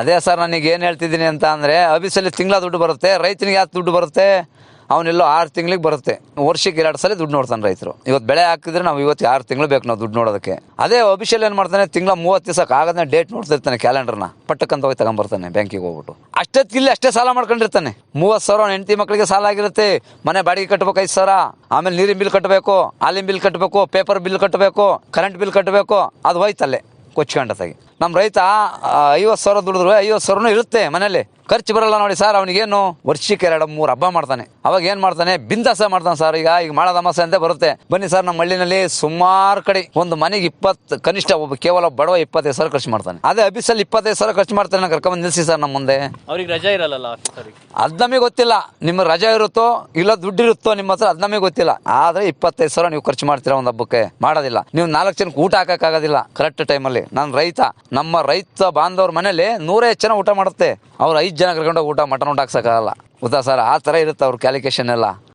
ಅದೇ ಸರ್ ನನಗೆ ಏನು ಹೇಳ್ತಿದ್ದೀನಿ ಅಂತ ಅಂದರೆ ಆಫೀಸಲ್ಲಿ ತಿಂಗಳ ದುಡ್ಡು ಬರುತ್ತೆ, ರೈತನಿಗೆ ಯಾಕೆ ದುಡ್ಡು ಬರುತ್ತೆ? ಅವನೆಲ್ಲೋ ಆರು ತಿಂಗಳಿಗೆ ಬರುತ್ತೆ. ವರ್ಷಕ್ಕೆ ಎರಡು ಸಲ ದುಡ್ಡು ನೋಡ್ತಾನೆ ರೈತರು. ಇವತ್ತು ಬೆಳೆ ಹಾಕಿದ್ರೆ ನಾವು ಇವತ್ತು ಆರು ತಿಂಗಳು ಬೇಕು ನಾವು ದುಡ್ಡು ನೋಡೋದಕ್ಕೆ. ಅದೇ ಅಫಿಷಿಯಲ್ ಏನು ಮಾಡ್ತಾನೆ, ತಿಂಗಳ ಮೂವತ್ತು ದಿವಸಕ್ಕೆ ಆಗದನ್ನ ಡೇಟ್ ನೋಡ್ತಿರ್ತಾನೆ ಕ್ಯಾಲೆಂಡರ್ನ ಪಟ್ಟಕ್ಕಂತ ಹೋಗಿ ತಗೊಂಬರ್ತಾನೆ ಬ್ಯಾಂಕಿಗೆ ಹೋಗ್ಬಿಟ್ಟು. ಅಷ್ಟೊತ್ತಿಲ್ಲಿ ಅಷ್ಟೇ ಸಾಲ ಮಾಡ್ಕೊಂಡಿರ್ತಾನೆ. ಮೂವತ್ತು ಸಾವಿರ ಅವ್ನ ಹೆಂಡತಿ ಮಕ್ಕಳಿಗೆ ಸಾಲ ಆಗಿರುತ್ತೆ. ಮನೆ ಬಾಡಿಗೆ ಕಟ್ಟಬೇಕು ಐದು ಸಾವಿರ. ಆಮೇಲೆ ನೀರಿನ ಬಿಲ್ ಕಟ್ಟಬೇಕು ಹಾಲಿನ ಬಿಲ್ ಕಟ್ಟಬೇಕು ಪೇಪರ್ ಬಿಲ್ ಕಟ್ಟಬೇಕು ಕರೆಂಟ್ ಬಿಲ್ ಕಟ್ಟಬೇಕು ಅದು ಹೋಯ್ತಲ್ಲೇ. ಕೊಚ್ಕೊಂಡತಾಗಿ ನಮ್ಮ ರೈತ ಐವತ್ತು ಸಾವಿರ ದುಡಿದ್ರು ಐವತ್ತು ಸಾವಿರನೂ ಇರುತ್ತೆ ಮನೇಲಿ ಖರ್ಚು ಬರಲ್ಲ ನೋಡಿ ಸರ್ ಅವನಿಗೇನು ವರ್ಷಕ್ಕೆ ಎರಡು ಮೂರು ಹಬ್ಬ ಮಾಡ್ತಾನೆ. ಅವಾಗ ಏನು ಮಾಡ್ತಾನೆ? ಬಿಂದಾಸ ಮಾಡ್ತಾನೆ ಸರ್ ಈಗ ಈಗ ಮಾಳದ ಅಮಾಸೆ ಅಂತ ಬರುತ್ತೆ. ಬನ್ನಿ ಸರ್ ನಮ್ಮ ಹಳ್ಳಿನಲ್ಲಿ ಸುಮಾರು ಕಡೆ ಒಂದು ಮನೆಗೆ ಇಪ್ಪತ್ತು ಕನಿಷ್ಠ ಒಬ್ಬ ಕೇವಲ ಬಡವ ಇಪ್ಪತ್ತೈದು ಸಾವಿರ ಖರ್ಚು ಮಾಡ್ತಾನೆ. ಅದೇ ಅಭಿಸಲ್ಲಿ ಇಪ್ಪತ್ತೈದು ಸಾವಿರ ಖರ್ಚು ಮಾಡ್ತಾನೆ ನಾನು ಕರ್ಕೊಂಡು ನಿಲ್ಸಿ ಸರ್ ನಮ್ಮ ಮುಂದೆ. ಅವ್ರಿಗೆ ರಜಾ ಇರಲ್ಲ ಅದು ನಮಗೆ ಗೊತ್ತಿಲ್ಲ. ನಿಮ್ಮ ರಜಾ ಇರುತ್ತೋ ಇಲ್ಲ ದುಡ್ಡು ಇರುತ್ತೋ ನಿಮ್ಮ ಹತ್ರ ಅದು ನಮಗೆ ಗೊತ್ತಿಲ್ಲ. ಆದ್ರೆ ಇಪ್ಪತ್ತೈದು ಸಾವಿರ ನೀವು ಖರ್ಚು ಮಾಡ್ತೀರಾ ಒಂದು ಹಬ್ಬಕ್ಕೆ? ಮಾಡೋದಿಲ್ಲ. ನೀವು ನಾಲ್ಕು ಜನಕ್ಕೆ ಊಟ ಹಾಕಕ್ಕಾಗೋದಿಲ್ಲ ಕರೆಕ್ಟ್ ಟೈಮಲ್ಲಿ ನಾನು ರೈತ. ನಮ್ಮ ರೈತ ಬಾಂಧವ್ರ ಮನೇಲಿ ನೂರೈದು ಜನ ಊಟ ಮಾಡುತ್ತೆ. ಅವ್ರು ಜನ ಕರ್ಕೊಂಡೋಗಿ ಊಟ ಮಟನ್ ಊಟ ಹಾಕ್ಸಕ್ಕಾಗಲ್ಲ ಗೊತ್ತಾ ಸರ್ ಆ ಥರ ಇರುತ್ತೆ ಅವ್ರ ಕ್ಯಾಲಿಕೇಶನ್ ಎಲ್ಲ.